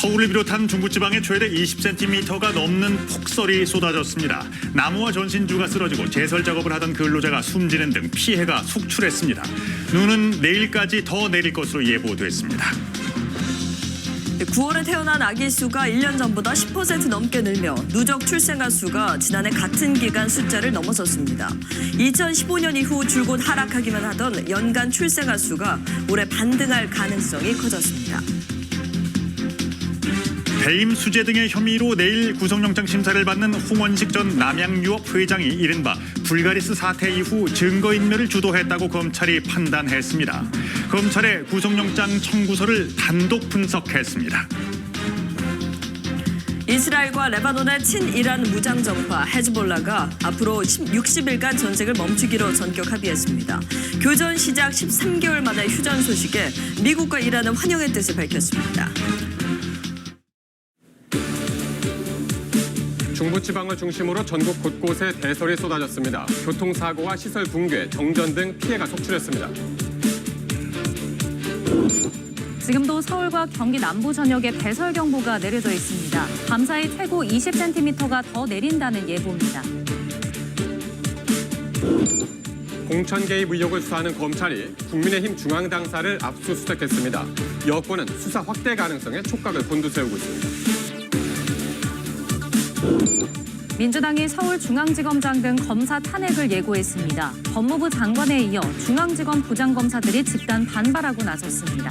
서울을 비롯한 중부지방에 최대 20cm가 넘는 폭설이 쏟아졌습니다. 나무와 전신주가 쓰러지고 제설 작업을 하던 근로자가 숨지는 등 피해가 속출했습니다. 눈은 내일까지 더 내릴 것으로 예보됐습니다. 9월에 태어난 아기 수가 1년 전보다 10% 넘게 늘며 누적 출생아 수가 지난해 같은 기간 숫자를 넘어섰습니다. 2015년 이후 줄곧 하락하기만 하던 연간 출생아 수가 올해 반등할 가능성이 커졌습니다. 배임 수재 등의 혐의로 내일 구속영장 심사를 받는 홍원식 전 남양유업 회장이 이른바 불가리스 사태 이후 증거인멸을 주도했다고 검찰이 판단했습니다. 검찰의 구속영장 청구서를 단독 분석했습니다. 이스라엘과 레바논의 친이란 무장정파 헤즈볼라가 앞으로 60일간 전쟁을 멈추기로 전격 합의했습니다. 교전 시작 13개월 만에 휴전 소식에 미국과 이란은 환영의 뜻을 밝혔습니다. 중부지방을 중심으로 전국 곳곳에 대설이 쏟아졌습니다. 교통사고와 시설 붕괴, 정전 등 피해가 속출했습니다. 지금도 서울과 경기 남부 전역에 배설 경보가 내려져 있습니다. 밤사이 최고 20cm가 더 내린다는 예보입니다. 공천 개입 의혹을 수사하는 검찰이 국민의힘 중앙당사를 압수수색했습니다. 여권은 수사 확대 가능성에 촉각을 곤두세우고 있습니다. 민주당이 서울중앙지검장 등 검사 탄핵을 예고했습니다. 법무부 장관에 이어 중앙지검 부장검사들이 집단 반발하고 나섰습니다.